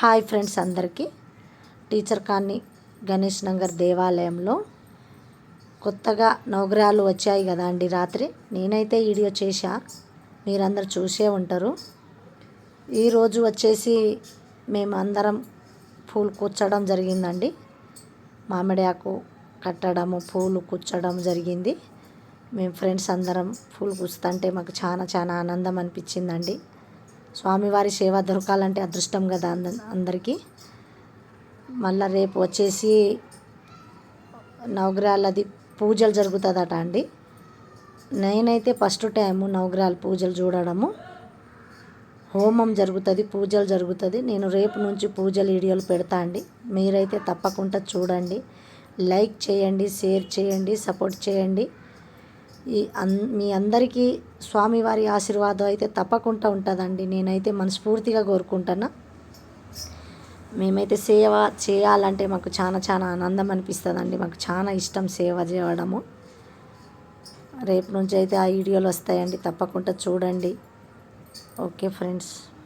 Hi friends అందరికీ. Teacher కాన్ని గణేష్ నగర్ దేవాలయంలో కొత్తగా నవగ్రహాలు వచ్చాయి కదా అండి రాత్రి. నేనైతే వీడియో చేశా. మీరందరూ చూసే ఉంటారు. ఈరోజు వచ్చేసి మేము అందరం పూలు కూర్చడం జరిగిందండి. మామిడి ఆకు కట్టడము పూలు కూర్చడం జరిగింది. మేము ఫ్రెండ్స్ అందరం పూలు కూర్చుంటే మాకు చాలా చాలా ఆనందం అనిపించిందండి. స్వామివారి సేవ దొరకాలంటే అదృష్టం కదా అంద అందరికీ. మళ్ళీ రేపు వచ్చేసి నవగ్రహాలది పూజలు జరుగుతుందట అండి. నేనైతే ఫస్ట్ టైము నవగ్రహాల పూజలు చూడడము. హోమం జరుగుతుంది పూజలు జరుగుతుంది. నేను రేపు నుంచి పూజలు వీడియోలు పెడతా అండి. మీరైతే తప్పకుండా చూడండి. లైక్ చేయండి షేర్ చేయండి సపోర్ట్ చేయండి. ఈ అన్ మీ అందరికీ స్వామివారి ఆశీర్వాదం అయితే తప్పకుండా ఉంటుందండి. నేనైతే మనస్ఫూర్తిగా కోరుకుంటున్నా. మేమైతే సేవ చేయాలంటే మాకు చాలా చాలా ఆనందం అనిపిస్తుందండి. మాకు చాలా ఇష్టం సేవ చేయడము. రేపు నుంచి అయితే ఆ వీడియోలు వస్తాయండి. తప్పకుండా చూడండి. Okay friends.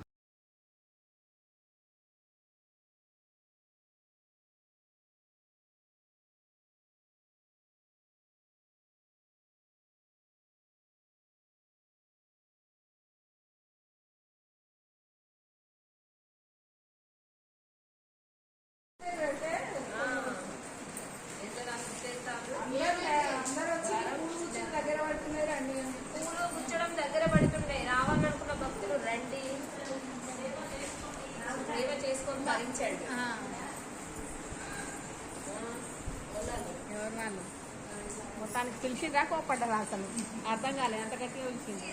భరించండి ఎవరు వాళ్ళు? మొత్తానికి కోపడ్డారా అసలు. అర్థం కాలేదు. ఎంత గట్టిగా పిలిచింది